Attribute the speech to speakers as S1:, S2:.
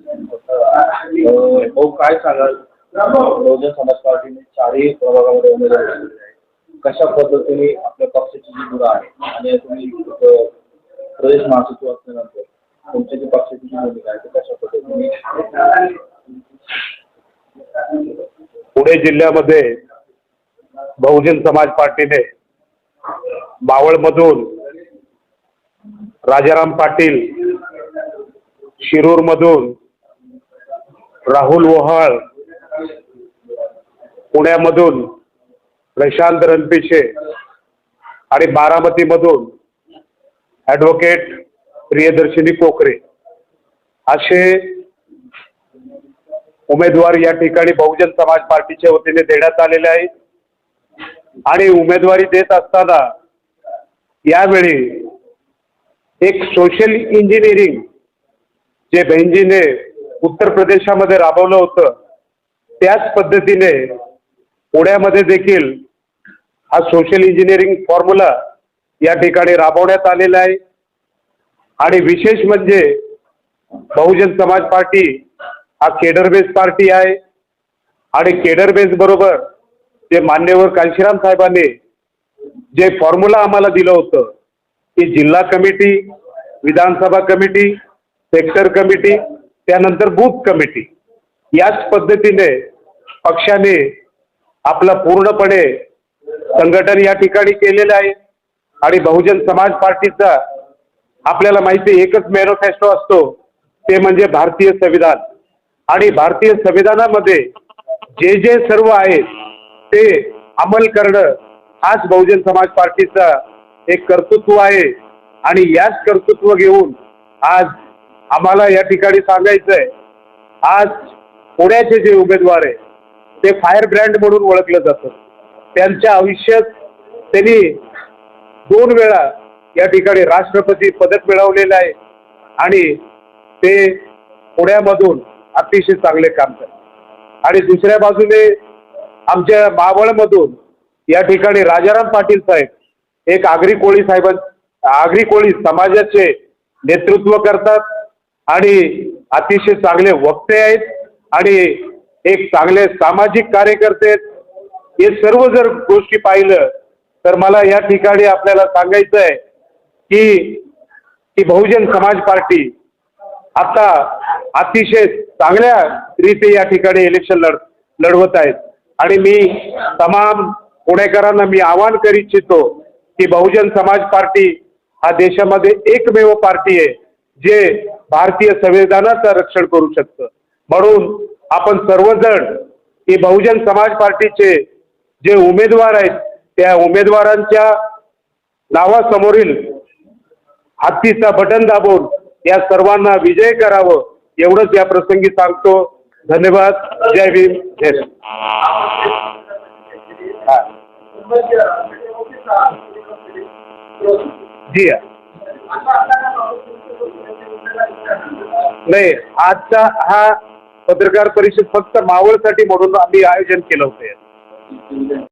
S1: भाऊ काय सांगाल? बहुजन समाज पार्टीने चारही प्रभागामध्ये उमेदवार दिलेले कशा पद्धतीने आपल्या पक्षाची जी धुरा आहे आणि तुम्ही प्रदेश महासचिव असल्यानंतर तुमची जी पक्षाची जी भूमिका आहे ती कशा पद्धतीने
S2: पुणे जिल्ह्यामध्ये बहुजन समाज पार्टीने मावळमधून राजाराम पाटील शिरूरमधून राहुल वहाळ पुण्यामधून प्रशांत रणपिशे आणि बारामतीमधून ॲडव्होकेट प्रियदर्शिनी कोकरे असे उमेदवार या ठिकाणी बहुजन समाज पार्टीच्या वतीने देण्यात आलेले आहेत. आणि उमेदवारी देत असताना यावेळी एक सोशल इंजिनिअरिंग जे बहिंजीने उत्तर प्रदेशामध्ये राबवलं होतं त्याच पद्धतीने पुण्यामध्ये देखील हा सोशल इंजिनिअरिंग फॉर्म्युला या ठिकाणी राबवण्यात आलेला आहे. आणि विशेष म्हणजे बहुजन समाज पार्टी हा केडर बेस पार्टी आहे. आणि केडर बेस बरोबर जे मान्यवर कांशीराम साहेबांनी जे फॉर्म्युला आम्हाला दिलं होतं की जिल्हा कमिटी विधानसभा कमिटी सेक्टर कमिटी त्यानंतर बूथ कमिटी. याच पद्धतीने पक्षाने आपला पूर्णपणे संघटन या ठिकाणी केलेलं आहे. आणि बहुजन समाज पार्टीचा आपल्याला माहिती आहे, एकच मॅनिफेस्टो असतो ते म्हणजे भारतीय संविधान. आणि भारतीय संविधानामध्ये जे जे सर्व आहेत ते अंमल करणं हाच बहुजन समाज पार्टीचा एक कर्तृत्व आहे. आणि याच कर्तृत्व घेऊन आज आम्हाला या ठिकाणी सांगायचं आहे आज पुण्याचे जे उमेदवार आहे ते फायर ब्रँड म्हणून ओळखलं जातं. त्यांच्या आयुष्यात त्यांनी दोन वेळा या ठिकाणी राष्ट्रपती पदक मिळवलेलं आहे आणि ते पुण्यामधून अतिशय चांगले काम करतात. आणि दुसऱ्या बाजूने आमच्या मावळमधून या ठिकाणी राजाराम पाटील साहेब एक आगरी कोळी साहेबां आगरी कोळी समाजाचे नेतृत्व करतात. आणि अतिशय चांगले वक्ते आहेत आणि एक चांगले सामाजिक कार्यकर्ते आहेत. हे सर्व जर गोष्टी पाहिलं तर मला या ठिकाणी आपल्याला सांगायचं आहे की की बहुजन समाज पार्टी आता अतिशय चांगल्या रीती या ठिकाणी इलेक्शन लढ लढवत आहेत. आणि मी तमाम पुणेकरांना मी आवाहन करू इच्छितो की बहुजन समाज पार्टी हा देशामध्ये एकमेव पार्टी आहे जे भारतीय संविधानाचं रक्षण करू शकतं. म्हणून आपण सर्वजण हे बहुजन समाज पार्टीचे जे उमेदवार आहेत त्या उमेदवारांच्या नावासमोरील हत्तीचा बटन दाबून या सर्वांना विजय करावं एवढंच या प्रसंगी सांगतो. धन्यवाद. जय भीम. जय जी हा. नाही आजचा हा पत्रकार परिषद फक्त मावळसाठी म्हणून आम्ही आयोजन केलं होतं.